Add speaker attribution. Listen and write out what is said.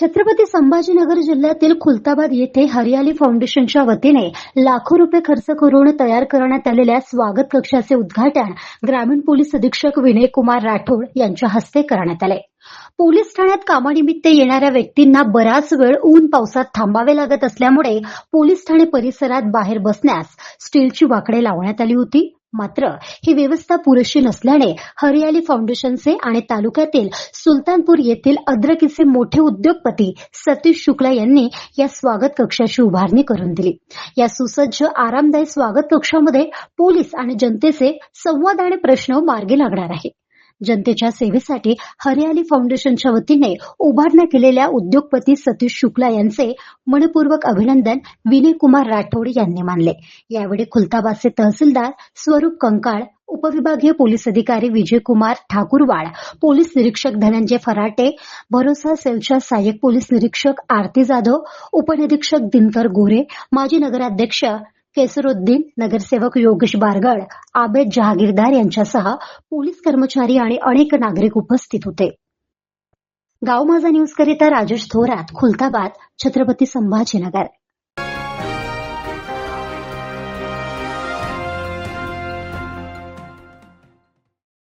Speaker 1: छत्रपती संभाजीनगर जिल्ह्यातील खुलताबाद येथे हरियाली फाउंडेशनच्या वतीने लाखो रुपये खर्च करून तयार करण्यात आलेल्या स्वागत कक्षाचे उद्घाटन ग्रामीण पोलीस अधीक्षक विनय कुमार राठोड यांच्या हस्ते करण्यात आले. पोलीस ठाण्यात कामानिमित्त येणाऱ्या व्यक्तींना बराच वेळ ऊन पावसात थांबावे लागत असल्यामुळे पोलीस ठाणे परिसरात बाहेर बसण्यास स्टीलची वाकडे लावण्यात आली होती. मात्र ही व्यवस्था पुरेशी नसल्याने हरियाली फाउंडेशनचे आणि तालुक्यातील सुलतानपूर येथील अद्रकीचे मोठे उद्योगपती सतीश शुक्ला यांनी या स्वागत कक्षाची उभारणी करून दिली. या सुसज्ज आरामदायी स्वागत कक्षामध्ये पोलीस आणि जनतेचे संवाद आणि प्रश्न मार्गी लागणार आहे जनतेच्या सेवेसाठी हरियाली फाउंडेशनच्या वतीने उभारण्यात केलेल्या उद्योगपती सतीश शुक्ला यांचे मनपूर्वक अभिनंदन विनय कुमार राठोड यांनी मानले. यावेळी खुलताबादचे तहसीलदार स्वरूप कंकाळ उपविभागीय पोलीस अधिकारी विजयकुमार ठाकूरवाड पोलीस निरीक्षक धनंजय फराटे भरोसा सेलच्या सहाय्यक पोलीस निरीक्षक आरती जाधव उपनिरीक्षक दिनकर गोरे माजी नगराध्यक्ष केसरुद्दीन नगरसेवक योगेश बारगड आबेद जहागीरदार यांच्यासह पोलीस कर्मचारी आणि अनेक नागरिक उपस्थित होते. गाव माझा न्यूज करिता राजेश थोरात खुलताबाद छत्रपती संभाजीनगर.